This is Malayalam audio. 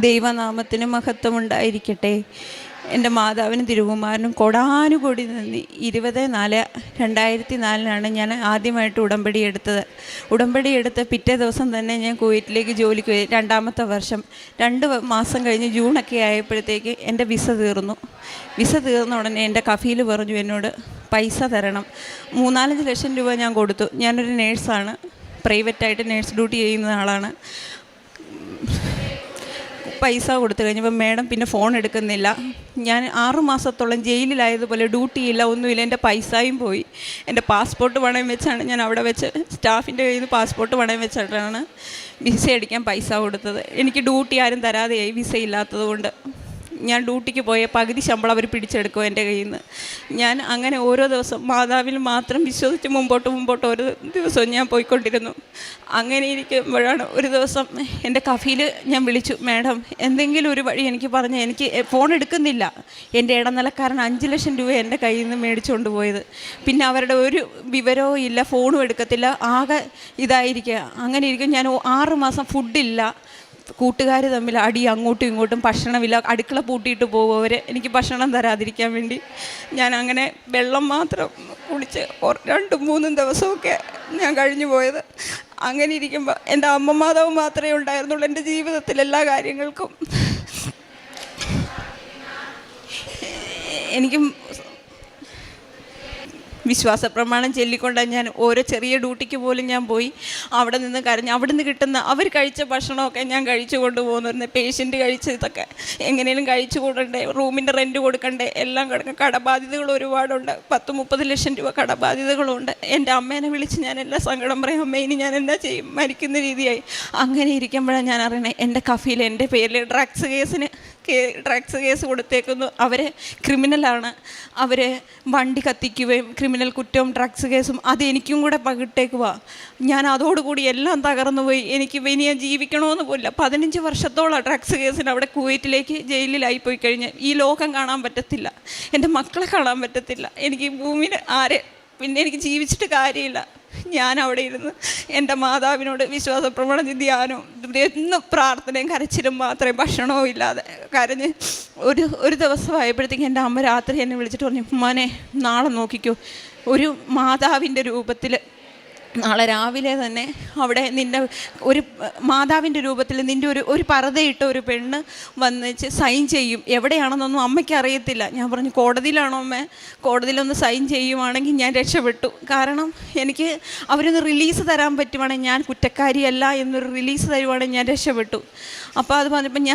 ദൈവനാമത്തിന് മഹത്വമുണ്ടായിരിക്കട്ടെ. എന്റെ മാതാവിനും തിരുകുമാരനും കൊടാനുകൂടി നന്ദി. ഇരുപത് നാല് രണ്ടായിരത്തി നാലിനാണ് ഞാൻ ആദ്യമായിട്ട് ഉടമ്പടി എടുത്തത്. ഉടമ്പടി എടുത്ത പിറ്റേ ദിവസം തന്നെ ഞാൻ കുവൈറ്റിലേക്ക് ജോലിക്ക് പോയി. രണ്ടാമത്തെ വർഷം രണ്ട് മാസം കഴിഞ്ഞ് ജൂണൊക്കെ ആയപ്പോഴത്തേക്ക് എന്റെ വിസ തീർന്നു. വിസ തീർന്ന ഉടനെ എന്റെ കഫീൽ പറഞ്ഞു എന്നോട് പൈസ തരണം. മൂന്നാലഞ്ച് ലക്ഷം രൂപ ഞാൻ കൊടുത്തു. ഞാനൊരു നേഴ്സാണ്. പ്രൈവറ്റായിട്ട് നേഴ്സ് ഡ്യൂട്ടി ചെയ്യുന്ന ആളാണ്. പൈസ കൊടുത്തു കഴിഞ്ഞപ്പോൾ മേഡം പിന്നെ ഫോൺ എടുക്കുന്നില്ല. ഞാൻ ആറു മാസത്തോളം ജയിലിലായതുപോലെ ഡ്യൂട്ടിയില്ല ഒന്നുമില്ല. എന്റെ പൈസയും പോയി. എന്റെ പാസ്പോർട്ട് പണയം വെച്ചാണ് ഞാൻ അവിടെ വെച്ച് സ്റ്റാഫിന്റെ കയ്യിൽ നിന്ന് പാസ്പോർട്ട് പണയം വെച്ചിട്ടാണ് വിസ അടിക്കാൻ പൈസ കൊടുത്തത്. എനിക്ക് ഡ്യൂട്ടി ആരും തരാതെയായി വിസ ഇല്ലാത്തത് കൊണ്ട് ഞാൻ ഡ്യൂട്ടിക്ക് പോയ പകുതി ശമ്പളം അവർ പിടിച്ചെടുക്കും എന്റെ കയ്യിൽ നിന്ന് ഞാൻ അങ്ങനെ ഓരോ ദിവസം മാതാവിൽ മാത്രം വിശ്വസിച്ച് മുമ്പോട്ട് മുമ്പോട്ട് ഓരോ ദിവസവും ഞാൻ പോയിക്കൊണ്ടിരുന്നു. അങ്ങനെ ഇരിക്കുമ്പോഴാണ് ഒരു ദിവസം എന്റെ കഫീൽ ഞാൻ വിളിച്ചു മാഡം എന്തെങ്കിലും ഒരു വഴി എനിക്ക് പറഞ്ഞു എനിക്ക് ഫോൺ എടുക്കുന്നില്ല. എന്റെ ഇടനിലക്കാരൻ അഞ്ച് ലക്ഷം രൂപ എന്റെ കയ്യിൽ നിന്ന് മേടിച്ചുകൊണ്ട് പോയത്. പിന്നെ അവരുടെ ഒരു വിവരവും ഇല്ല ഫോണും എടുക്കത്തില്ല ആകെ ഇതായിരിക്കുക. അങ്ങനെ ഇരിക്കും ഞാൻ ആറ് മാസം ഫുഡില്ല. കൂട്ടുകാർ തമ്മിൽ അടി അങ്ങോട്ടും ഇങ്ങോട്ടും ഭക്ഷണമില്ല അടുക്കള പൂട്ടിയിട്ട് പോകുമവർ എനിക്ക് ഭക്ഷണം തരാതിരിക്കാൻ വേണ്ടി ഞാൻ അങ്ങനെ വെള്ളം മാത്രം കുടിച്ച് രണ്ടും മൂന്നും ദിവസമൊക്കെ ഞാൻ കഴിഞ്ഞു പോയത്. അങ്ങനെ ഇരിക്കുമ്പോൾ എന്റെ അമ്മ മാതാവ് മാത്രമേ ഉണ്ടായിരുന്നുള്ളൂ എന്റെ ജീവിതത്തിൽ എല്ലാ കാര്യങ്ങൾക്കും. എനിക്കും വിശ്വാസ പ്രമാണം ചൊല്ലിക്കൊണ്ടാണ് ഞാൻ ഓരോ ചെറിയ ഡ്യൂട്ടിക്ക് പോലും ഞാൻ പോയി അവിടെ നിന്ന് കരഞ്ഞ് അവിടെ നിന്ന് കിട്ടുന്ന അവർ കഴിച്ച ഭക്ഷണമൊക്കെ ഞാൻ കഴിച്ചു കൊണ്ടുപോകുന്നു. പേഷ്യന്റ് കഴിച്ച ഇതൊക്കെ എങ്ങനെയും കഴിച്ചു കൂടണ്ടേ? റൂമിന്റെ റെന്റ് കൊടുക്കണ്ടേ? എല്ലാം കിടക്കും. കടബാധ്യതകൾ ഒരുപാടുണ്ട്. പത്ത് മുപ്പത് ലക്ഷം രൂപ കടബാധ്യതകളുണ്ട്. എന്റെ അമ്മേനെ വിളിച്ച് ഞാൻ എല്ലാ സങ്കടം പറയും അമ്മ ഇനി ഞാൻ എന്താ ചെയ്യും? മരിക്കുന്ന രീതിയായി. അങ്ങനെ ഇരിക്കുമ്പോഴാണ് ഞാൻ അറിയണേ എന്റെ കഫയിൽ എന്റെ പേരിൽ ഡ്രഗ്സ് കേസിന് ഡ്രഗ്സ് കേസ് കൊടുത്തേക്കുന്നു. അവർ ക്രിമിനലാണ് അവർ വണ്ടി കത്തിക്കുകയും ക്രിമിനൽ കുറ്റവും ഡ്രഗ്സ് കേസും അത് എനിക്കും കൂടെ പകിട്ടേക്കുക ഞാൻ അതോടുകൂടി എല്ലാം തകർന്നു പോയി എനിക്ക് ഇനി ജീവിക്കണമെന്ന് പോലില്ല പതിനഞ്ച് വർഷത്തോളം ഡ്രഗ്സ് കേസിന് അവിടെ കുവൈറ്റിലേക്ക് ജയിലിലായി പോയി കഴിഞ്ഞ് ഈ ലോകം കാണാൻ പറ്റത്തില്ല. എന്റെ മക്കളെ കാണാൻ പറ്റത്തില്ല. എനിക്ക് ഭൂമിയിൽ ആരെ പിന്നെ എനിക്ക് ജീവിച്ചിട്ട് കാര്യമില്ല. ഞാൻ അവിടെ ഇരുന്ന് എന്റെ മാതാവിനോട് വിശ്വാസ പ്രവണത ധ്യാനവും എന്നും പ്രാർത്ഥനയും കരച്ചിലും മാത്രമേ ഭക്ഷണവും ഇല്ലാതെ കരഞ്ഞ് ഒരു ഒരു ദിവസമായപ്പോഴത്തേക്ക് എന്റെ അമ്മ രാത്രി എന്നെ വിളിച്ചിട്ട് പറഞ്ഞു മോനെ നാളെ നോക്കിക്കോ. ഒരു മാതാവിന്റെ രൂപത്തിൽ നാളെ രാവിലെ തന്നെ അവിടെ നിന്റെ ഒരു മാതാവിന്റെ രൂപത്തിൽ നിന്റെ ഒരു ഒരു പർദ്ദയിട്ട ഒരു പെണ്ണ് വന്നിച്ച് സൈൻ ചെയ്യും. എവിടെയാണെന്നൊന്നും അമ്മയ്ക്ക് അറിയത്തില്ല. ഞാൻ പറഞ്ഞു കോടതിയിലാണോ അമ്മ? കോടതിയിലൊന്ന് സൈൻ ചെയ്യുവാണെങ്കിൽ ഞാൻ രക്ഷപ്പെട്ടു. കാരണം എനിക്ക് അവരൊന്ന് റിലീസ് തരാൻ പറ്റുവാണെങ്കിൽ ഞാൻ കുറ്റക്കാരിയല്ല എന്നൊരു റിലീസ് തരുവാണെങ്കിൽ ഞാൻ രക്ഷപ്പെട്ടു. അപ്പോൾ അത് പറഞ്ഞപ്പോൾ ഞാൻ